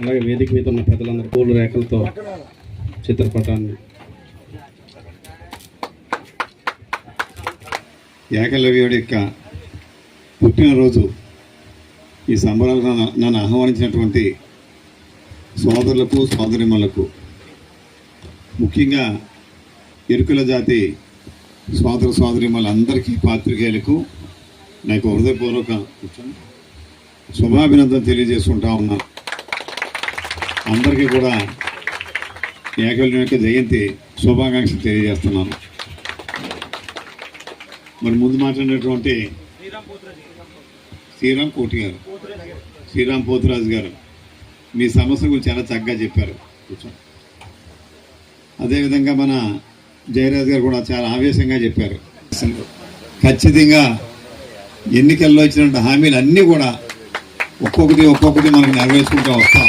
అలాగే వేదిక మీద ఉన్న పెద్దలందరూ పూల రేఖలతో చిత్రపటాన్ని ఏకలవ్యుడి యొక్క పుట్టినరోజు ఈ సంబరాలకు నన్ను నన్ను ఆహ్వానించినటువంటి సోదరులకు సోదరిమలకు ముఖ్యంగా ఇరుకుల జాతి సోదర సోదరిమలందరికీ పాత్రికేయులకు నాకు హృదయపూర్వక శుభాభినందన తెలియజేసుకుంటా ఉన్నాను అందరికీ కూడా ఏకల్యం యొక్క జయంతి శుభాకాంక్షలు తెలియజేస్తున్నాను. మరి ముందు మాట్లాడినటువంటి శ్రీరామ్ కోటి గారు శ్రీరామ్ పోతురాజు గారు మీ సమస్య గురించి చాలా చక్కగా చెప్పారు. కూర్చో అదేవిధంగా మన జయరాజ్ గారు కూడా చాలా ఆవేశంగా చెప్పారు. ఖచ్చితంగా ఎన్నికల్లో ఇచ్చినటువంటి హామీలు అన్నీ కూడా ఒక్కొక్కటి ఒక్కొక్కటి మనకు నెరవేర్చుకుంటూ వస్తాం.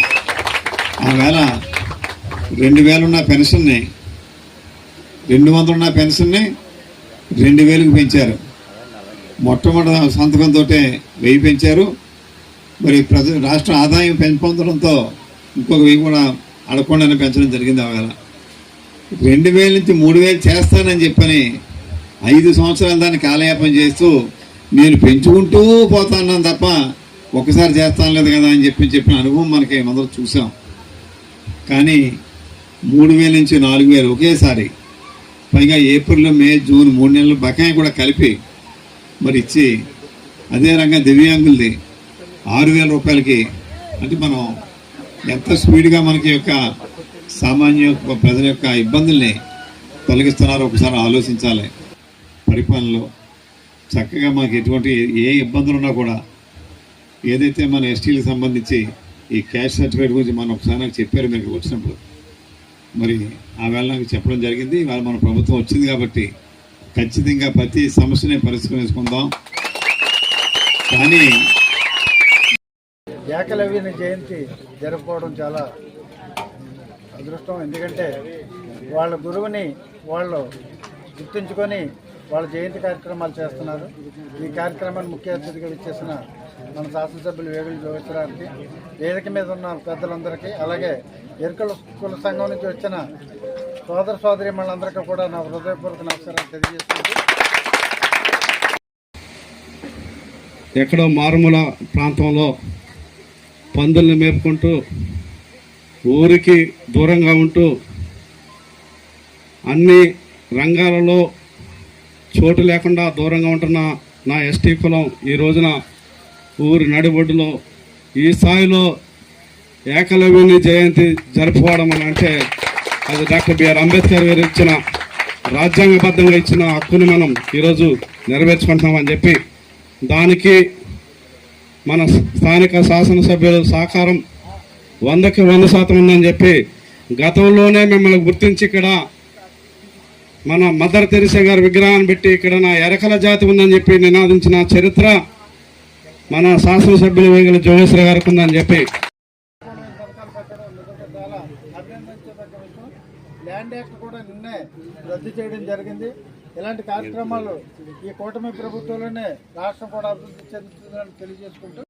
ఆవేళ రెండు వేలున్న పెన్షన్ని రెండు వందలున్న పెన్షన్ని రెండు వేలకు పెంచారు. మొట్టమొదటి సంతకంతో వెయ్యి పెంచారు. మరి ప్రజ రాష్ట్ర ఆదాయం పెంపొందడంతో ఇంకొక వెయ్యి కూడా అడగకుండానే పెంచడం జరిగింది ఆవేళ. రెండు వేల నుంచి మూడు వేలు చేస్తానని చెప్పని ఐదు సంవత్సరాలు దాన్ని కాలయాపన చేస్తూ నేను పెంచుకుంటూ పోతాన్నాను తప్ప ఒకసారి చేస్తాను లేదు కదా అని చెప్పి చెప్పిన అనుభవం మనకి అందరూ చూసాం. కానీ మూడు వేల నుంచి నాలుగు వేలు ఒకేసారి. పైగా ఏప్రిల్ మే జూన్ మూడు నెలలు బకాయి కూడా కలిపి మరి ఇచ్చి అదే రంగా దివ్యాంగులది ఆరు వేల రూపాయలకి. అంటే మనం ఎంత స్పీడ్గా మనకి యొక్క సామాన్య యొక్క ప్రజల యొక్క ఇబ్బందుల్ని తొలగిస్తున్నారో. ఒకసారి ఆలోచించాలి. పరిపాలనలో చక్కగా మాకు ఎటువంటి ఏ ఇబ్బందులు ఉన్నా కూడా ఏదైతే మన ఎస్టీలకు సంబంధించి ఈ క్యాష్ సర్టిఫికేట్ గురించి మనం ఒకసారి నాకు చెప్పారు మీరు వచ్చినప్పుడు. మరి ఆ వేళ నాకు చెప్పడం జరిగింది. ఇవాళ మన ప్రభుత్వం వచ్చింది కాబట్టి ఖచ్చితంగా ప్రతి సమస్యని పరిష్కరించుకుందాం. కానీ ఏకలవ్యని జయంతి జరుపుకోవడం చాలా అదృష్టం. ఎందుకంటే వాళ్ళ గురువుని వాళ్ళు గుర్తుంచుకొని వాళ్ళ జయంతి కార్యక్రమాలు చేస్తున్నారు. ఈ కార్యక్రమాన్ని ముఖ్య అతిథిగా ఇచ్చేసిన మన శాసనసభ్యులు వేగుల జోగేశ్వరానికి వేదిక మీద ఉన్న పెద్దలందరికీ అలాగే ఎరుకల కుల సంఘం నుంచి వచ్చిన సోదర సోదరి మనందరికీ కూడా నా హృదయపూర్వక నమస్కారం తెలియజేస్తుంది ఎక్కడో మారుమూల ప్రాంతంలో పందుల్ని మేపుకుంటూ ఊరికి దూరంగా ఉంటూ అన్ని రంగాలలో చోటు లేకుండా దూరంగా ఉంటున్న నా ఎస్టీ కులం ఈ రోజున ఊరి నడిబొడ్డులో ఈ స్థాయిలో ఏకలవ్యుని జయంతి జరుపుకోవడం అని అంటే అది డాక్టర్ బిఆర్ అంబేద్కర్ గారు ఇచ్చిన రాజ్యాంగబద్ధంగా ఇచ్చిన హక్కుని మనం ఈరోజు నెరవేర్చుకుంటున్నామని చెప్పి దానికి మన స్థానిక శాసనసభ్యుల సహకారం వందకి వంద శాతం ఉందని చెప్పి గతంలోనే మిమ్మల్ని గుర్తించి ఇక్కడ మన మదర్ తెరిసా గారి విగ్రహాన్ని పెట్టి ఇక్కడ నా ఎరకల జాతి ఉందని చెప్పి నినాదించిన చరిత్ర మన శాసనసభ్యులు వేగల జోగేశ్వర గారికి ఉందని చెప్పి. కూడా నిన్నే రద్దు చేయడం జరిగింది. ఇలాంటి కార్యక్రమాలు ఈ కూటమి ప్రభుత్వంలోనే రాష్ట్రం కూడా అభివృద్ధి చెందుతుందని తెలియజేసుకుంటూ